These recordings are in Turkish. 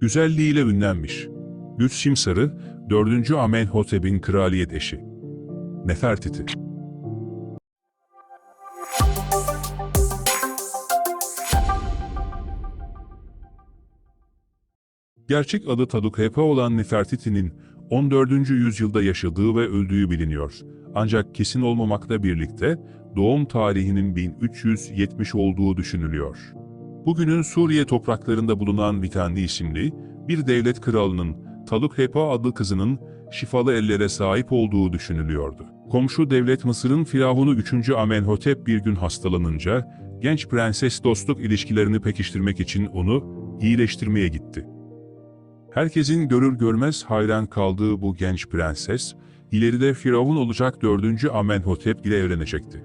Güzelliğiyle ünlenmiş. Güç Simsarı, 4. Amenhotep'in kraliyet eşi. Nefertiti. Gerçek adı Tadukepa olan Nefertiti'nin 14. yüzyılda yaşadığı ve öldüğü biliniyor. Ancak kesin olmamakla birlikte doğum tarihinin 1370 olduğu düşünülüyor. Bugünün Suriye topraklarında bulunan Vitandi isimli bir devlet kralının Tadukepa adlı kızının şifalı ellere sahip olduğu düşünülüyordu. Komşu devlet Mısır'ın Firavunu 3. Amenhotep bir gün hastalanınca genç prenses dostluk ilişkilerini pekiştirmek için onu iyileştirmeye gitti. Herkesin görür görmez hayran kaldığı bu genç prenses, ileride Firavun olacak 4. Amenhotep ile evlenecekti.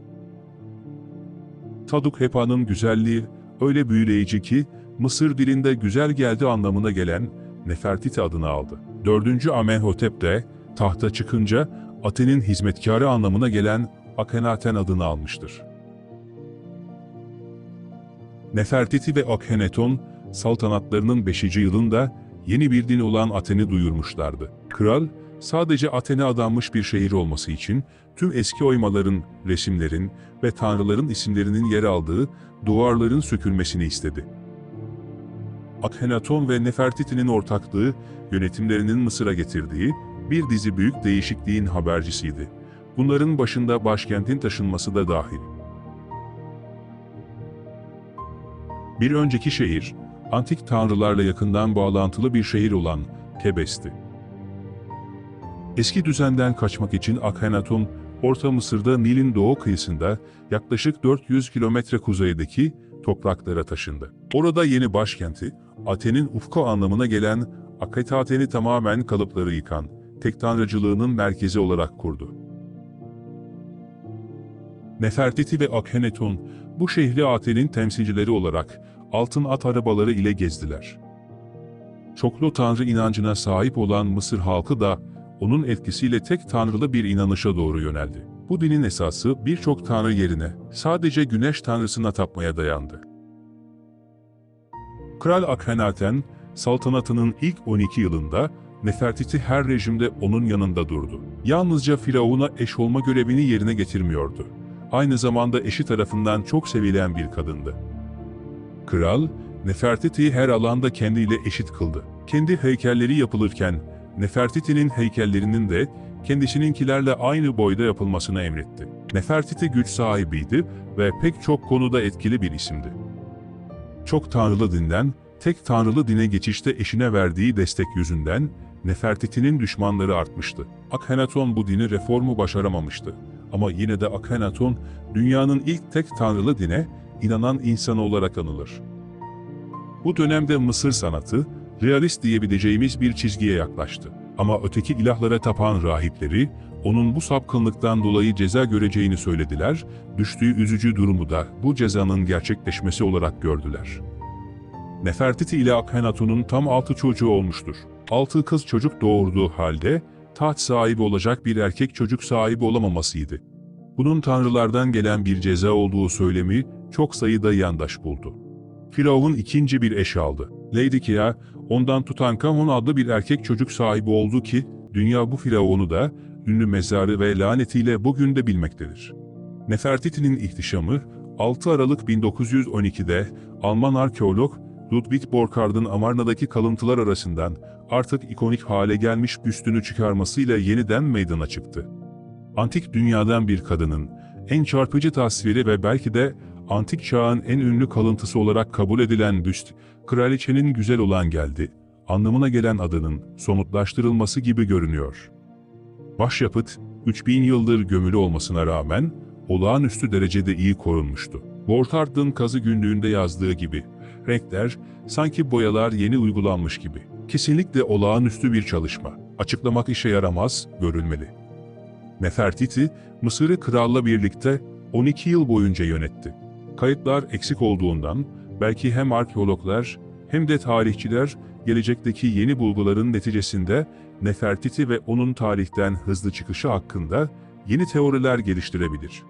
Tadukhepa'nın güzelliği öyle büyüleyici ki, Mısır dilinde güzel geldi anlamına gelen Nefertiti adını aldı. 4. Amenhotep de tahta çıkınca Aten'in hizmetkarı anlamına gelen Akhenaten adını almıştır. Nefertiti ve Akhenaton saltanatlarının 5. yılında yeni bir din olan Aten'i duyurmuşlardı. Kral, sadece Aten'e adanmış bir şehir olması için tüm eski oymaların, resimlerin ve tanrıların isimlerinin yer aldığı duvarların sökülmesini istedi. Akhenaton ve Nefertiti'nin ortaklığı, yönetimlerinin Mısır'a getirdiği bir dizi büyük değişikliğin habercisiydi. Bunların başında başkentin taşınması da dahil. Bir önceki şehir, antik tanrılarla yakından bağlantılı bir şehir olan Tebes'ti. Eski düzenden kaçmak için Akhenaton, Orta Mısır'da Nil'in doğu kıyısında yaklaşık 400 kilometre kuzeydeki topraklara taşındı. Orada yeni başkenti, Aten'in ufku anlamına gelen Aketaten'i tamamen kalıpları yıkan, tek tanrıcılığının merkezi olarak kurdu. Nefertiti ve Akhenaton bu şehri Aten'in temsilcileri olarak altın at arabaları ile gezdiler. Çoklu tanrı inancına sahip olan Mısır halkı da onun etkisiyle tek tanrılı bir inanışa doğru yöneldi. Bu dinin esası birçok tanrı yerine sadece güneş tanrısına tapmaya dayandı. Kral Akhenaten, saltanatının ilk 12 yılında Nefertiti her rejimde onun yanında durdu. Yalnızca Firavun'a eş olma görevini yerine getirmiyordu. Aynı zamanda eşi tarafından çok sevilen bir kadındı. Kral, Nefertiti'yi her alanda kendiyle eşit kıldı. Kendi heykelleri yapılırken, Nefertiti'nin heykellerinin de kendisininkilerle aynı boyda yapılmasını emretti. Nefertiti güç sahibiydi ve pek çok konuda etkili bir isimdi. Çok tanrılı dinden, tek tanrılı dine geçişte eşine verdiği destek yüzünden Nefertiti'nin düşmanları artmıştı. Akhenaton bu dini reformu başaramamıştı. Ama yine de Akhenaton, dünyanın ilk tek tanrılı dine inanan insanı olarak anılır. Bu dönemde Mısır sanatı, realist diyebileceğimiz bir çizgiye yaklaştı. Ama öteki ilahlara tapan rahipleri, onun bu sapkınlıktan dolayı ceza göreceğini söylediler, düştüğü üzücü durumu da bu cezanın gerçekleşmesi olarak gördüler. Nefertiti ile Akhenaton'un tam altı çocuğu olmuştur. Altı kız çocuk doğurduğu halde, taht sahibi olacak bir erkek çocuk sahibi olamamasıydı. Bunun tanrılardan gelen bir ceza olduğu söylemi çok sayıda yandaş buldu. Firavun ikinci bir eş aldı. Lady Kea, ondan Tutankamon adlı bir erkek çocuk sahibi oldu ki, dünya bu Firavun'u da, ünlü mezarı ve lanetiyle bugün de bilmektedir. Nefertiti'nin ihtişamı, 6 Aralık 1912'de Alman arkeolog Ludwig Borchards'ın Amarna'daki kalıntılar arasından artık ikonik hale gelmiş büstünü çıkarmasıyla yeniden meydana çıktı. Antik dünyadan bir kadının en çarpıcı tasviri ve belki de antik çağın en ünlü kalıntısı olarak kabul edilen büst, kraliçenin güzel olan geldi, anlamına gelen adının somutlaştırılması gibi görünüyor. Başyapıt, 3000 yıldır gömülü olmasına rağmen olağanüstü derecede iyi korunmuştu. Borchards'ın kazı günlüğünde yazdığı gibi, renkler sanki boyalar yeni uygulanmış gibi. Kesinlikle olağanüstü bir çalışma. Açıklamak işe yaramaz, görülmeli. Nefertiti, Mısır'ı kralla birlikte 12 yıl boyunca yönetti. Kayıtlar eksik olduğundan belki hem arkeologlar hem de tarihçiler gelecekteki yeni bulguların neticesinde Nefertiti ve onun tarihten hızlı çıkışı hakkında yeni teoriler geliştirebilir.